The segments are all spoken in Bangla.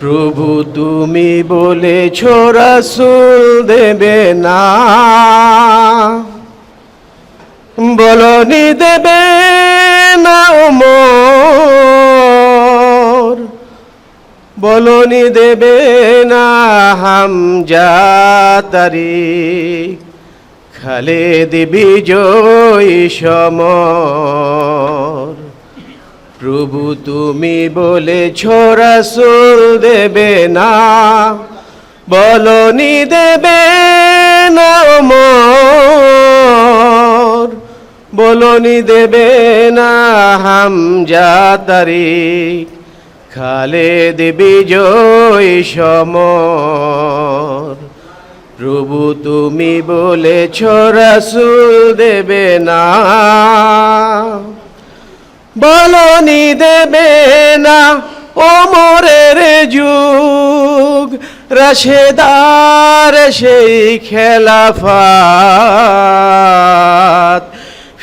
প্রভু, তুমি বলেছ, রাসূল দেবে না। বলনি দেবে না ওমর। বলনি দেবে না হামজা তারিখ খালেদ বিজয় সমর। প্রভু তুমি বলেছ, রাসূল দেবে না। বলনি দেবে না বলনি দেবে না হাম হামজা তারিখ খালেদ বিজয় সমর। প্রভু তুমি বলে বলেছ, রাসূল দেবে না। বলনি দেবে না ও ওমরের যুগ। রাশেদার সেই খেলাফাত।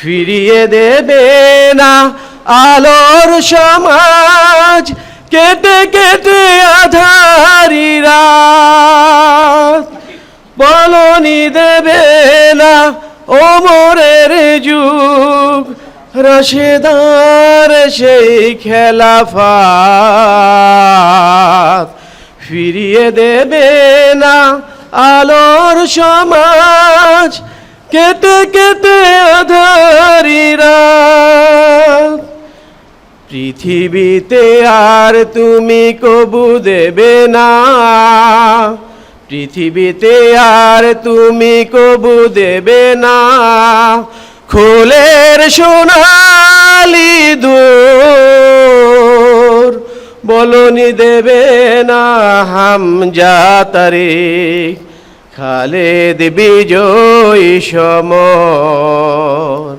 ফিরিয়ে দেবে না আলোর সমাজ। কেটে কেটে আধারি রাত। বলনি দেবে না ওমরের যুগ। রশেদার সেই খেলাফাত ফিরিয়ে দেবে না আলোর সমাজ। কেটে কেটে আধারি রাত। পৃথিবীতে আর তুমি কবু দেবে না। পৃথিবীতে আর তুমি কবু দেবে না। খোলের সোনালি দূর, বলনি দেবে না হামজা তারিখ খালেদ বিজয় সমর,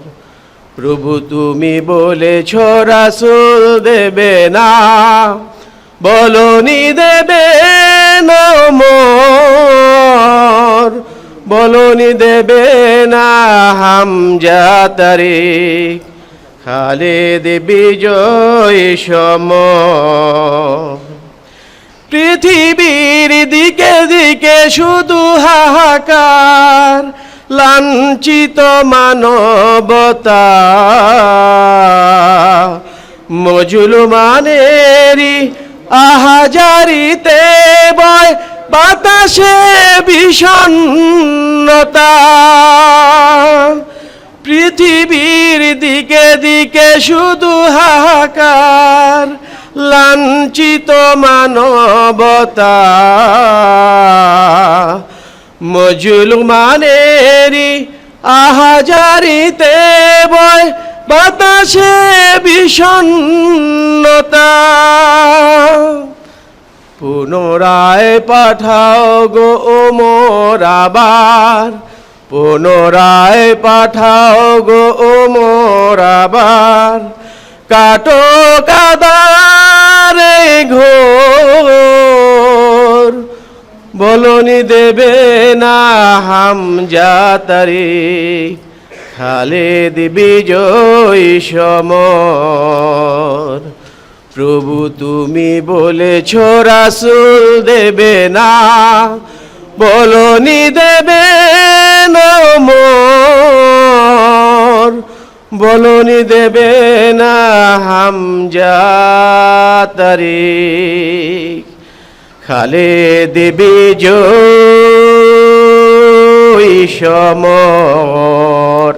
প্রভু তুমি বলেছ রাসূল দেবে না, বলনি দেবে না বলনি দেবে না হামজা তারিখ খালেদ বিজয় সমর পৃথিবীর দিকে দিকে শুধু হাহাকার, লাঞ্ছিত মানবতা মজুলমানেরই আহাজারিতে বয় বাতাসে বিষণ্ণতা। পৃথিবীর দিকে দিকে শুধু হাহাকার লাঞ্ছিত মানবতা। মজুলমানেরই আহাজারিতে বয় বাতাসে বিষণ্ণতা। পুনরায় পাঠাও গো ওমর আবার পুনরায় পাঠাও গো ওমর আবার কাটো কাদারে ঘোর। বলনি দেবে না হামজা তারিখ খালেদ বিজয় সমর। প্রভু তুমি বলেছ, রাসূল দেবে না। বলনি দেবে না মোর বলনি দেবে না হামজা তারিখ খালেদ বিজয় সমর।